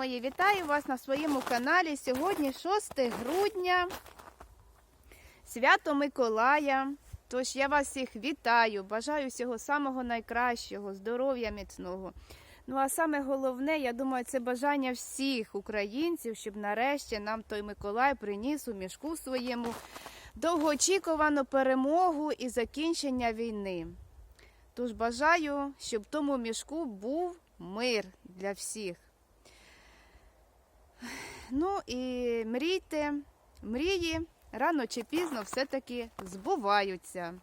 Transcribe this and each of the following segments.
мої, вітаю вас на своєму каналі. Сьогодні 6 грудня, свято Миколая. Тож я вас всіх вітаю, бажаю всього самого найкращого, здоров'я міцного. Ну а саме головне, я думаю, це бажання всіх українців, щоб нарешті нам той Миколай приніс у мішку своєму довгоочікувану перемогу і закінчення війни. Тож бажаю, щоб в тому мішку був мир для всіх. Ну і мрійте, мрії рано чи пізно все-таки збуваються.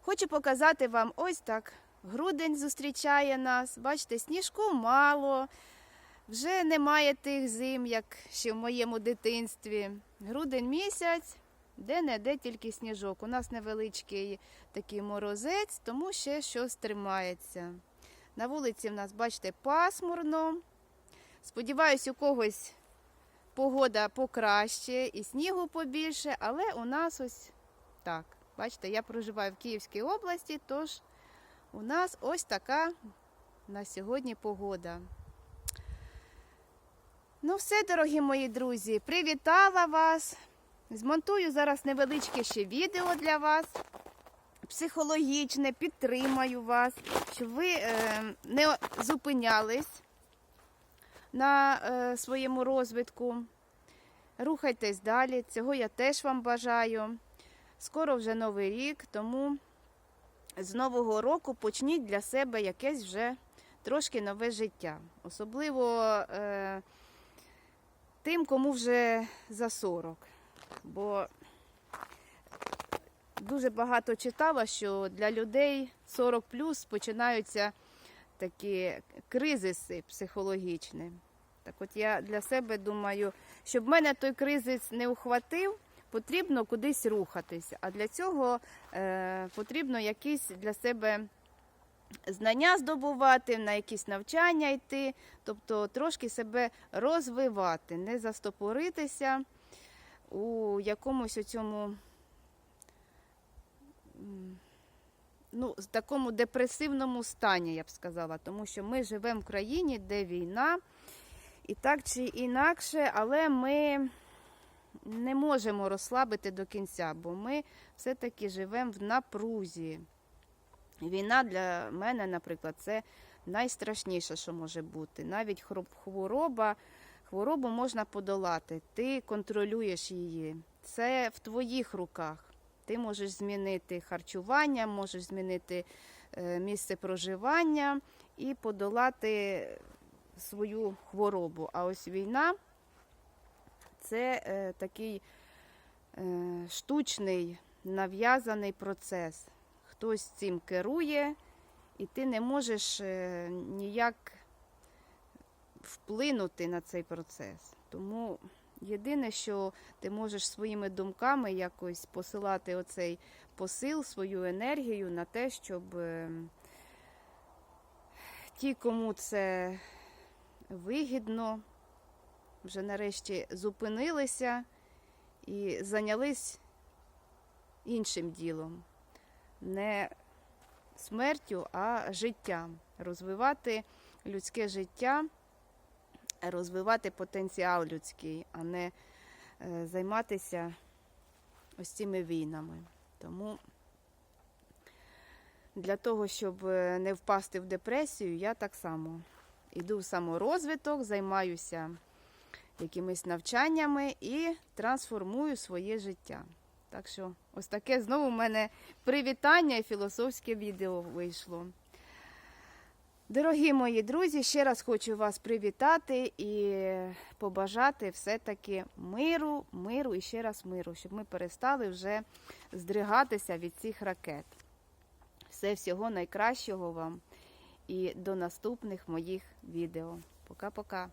Хочу показати вам ось так. Грудень зустрічає нас. Бачите, сніжку мало, вже немає тих зим, як ще в моєму дитинстві. Грудень місяць, де-не-де тільки сніжок. У нас невеличкий такий морозець, тому ще щось тримається. На вулиці в нас, бачите, пасмурно. Сподіваюсь, у когось погода покраще і снігу побільше, але у нас ось так. Бачите, я проживаю в Київській області, тож у нас ось така на сьогодні погода. Ну, все, дорогі мої друзі, привітала вас. Змонтую зараз невеличке ще відео для вас. Психологічне, підтримаю вас, щоб ви е, не зупинялись на е, своєму розвитку. Рухайтесь далі. Цього я теж вам бажаю. Скоро вже новий рік, тому з нового року почніть для себе якесь вже трошки нове життя. Особливо е, тим, кому вже за 40. Бо дуже багато читала, що для людей 40 плюс починаються такі кризиси психологічні. Так от я для себе думаю, щоб мене той кризис не ухватив, потрібно кудись рухатися. А для цього е, потрібно якісь для себе знання здобувати, на якісь навчання йти, тобто трошки себе розвивати, не застопоритися у якомусь у цьому ну, в такому депресивному стані, я б сказала, тому що ми живемо в країні, де війна, і так чи інакше, але ми не можемо розслабити до кінця, бо ми все-таки живемо в напрузі. Війна для мене, наприклад, це найстрашніше, що може бути. Навіть хвороба, хворобу можна подолати, ти контролюєш її. Це в твоїх руках. Ти можеш змінити харчування, можеш змінити е, місце проживання і подолати свою хворобу. А ось війна це е, такий е, штучний нав'язаний процес. Хтось цим керує, і ти не можеш ніяк вплинути на цей процес. Тому єдине, що ти можеш своїми думками якось посилати оцей посил, свою енергію на те, щоб е, ті, кому це вигідно, вже нарешті зупинилися і зайнялись іншим ділом. Не смертю, а життям. Розвивати людське життя, розвивати потенціал людський, а не е, займатися ось цими війнами. Тому для того, щоб е, не впасти в депресію, я так само йду в саморозвиток, займаюся якимись навчаннями і трансформую своє життя. Так що, ось таке знову в мене привітання і філософське відео вийшло. Дорогі мої друзі, ще раз хочу вас привітати і побажати все-таки миру, миру і ще раз миру, щоб ми перестали вже здригатися від цих ракет. Все всього найкращого вам і до наступних моїх відео. Пока-пока.